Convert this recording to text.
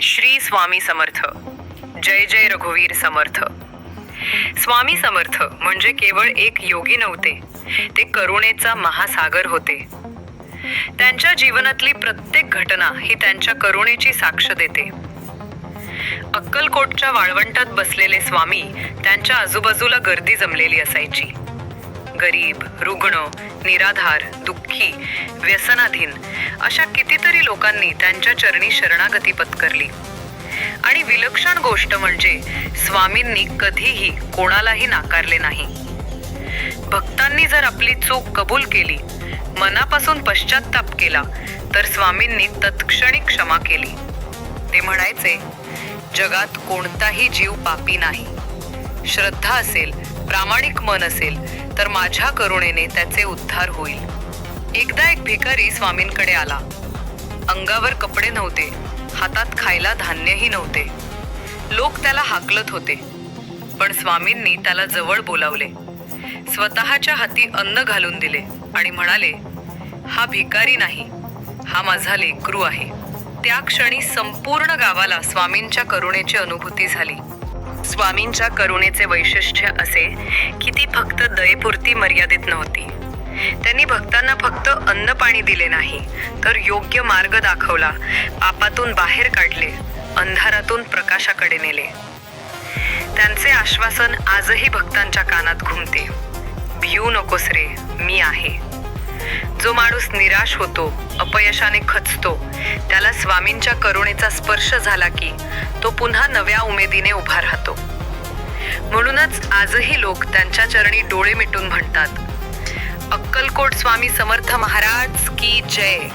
श्री स्वामी समर्थ. जय जय रघुवीर समर्थ. स्वामी समर्थ म्हणजे केवळ एक योगी नव्हते ते करुणेचा महासागर होते. त्यांच्या जीवनातली प्रत्येक घटना ही त्यांच्या करुणेची साक्ष देते. अक्कलकोटच्या वाळवंटात बसलेले स्वामी त्यांच्या आजूबाजूला गर्दी जमलेली असायची. गरीब रुग्ण निराधार दुःखी व्यसनाधीन अशा कितीतरी लोकांनी त्यांच्या चरणी शरणागती पत्करली. आणि विलक्षण गोष्ट म्हणजे स्वामींनी कधीही कोणालाही नाकारले नाही. भक्तांनी जर आपली चूक कबूल केली मनापासून पश्चाताप केला तर स्वामींनी तत्क्षणी क्षमा केली. ते म्हणायचे जगात कोणताही जीव पापी नाही. श्रद्धा असेल प्रामाणिक मन असेल तर माझ्या करुणेने त्याचे उद्धार होईल. एकदा एक भिकारी स्वामींकडे आला. अंगावर कपडे नव्हते हातात खायला धान्यही नव्हते. लोक त्याला हाकलत होते पण स्वामींनी त्याला जवळ बोलावले. स्वतःच्या हाती अन्न घालून दिले आणि म्हणाले हा भिकारी नाही हा माझा लेकरू आहे. त्या क्षणी संपूर्ण गावाला स्वामींच्या करुणेची अनुभूती झाली. स्वामींच्या करुणेचे वैशिष्ट्य असे की ती फक्त दयेपुरती मर्यादित नव्हती. त्यांनी भक्तांना फक्त अन्न पाणी दिले नाही तर योग्य मार्ग दाखवला. पापातून बाहेर काढले अंधारातून प्रकाशाकडे नेले. त्यांचे आश्वासन आजही भक्तांच्या कानात घुमते. भिऊ नकोस रे मी आहे. जो माणूस निराश होतो अपयशाने खचतो त्याला स्वामींच्या करुणेचा स्पर्श झाला की तो पुन्हा नव्या उमेदीने उभा राहतो. म्हणूनच आजही लोक त्यांच्या चरणी डोळे मिटून म्हणतात अक्कलकोट स्वामी समर्थ महाराज की जय.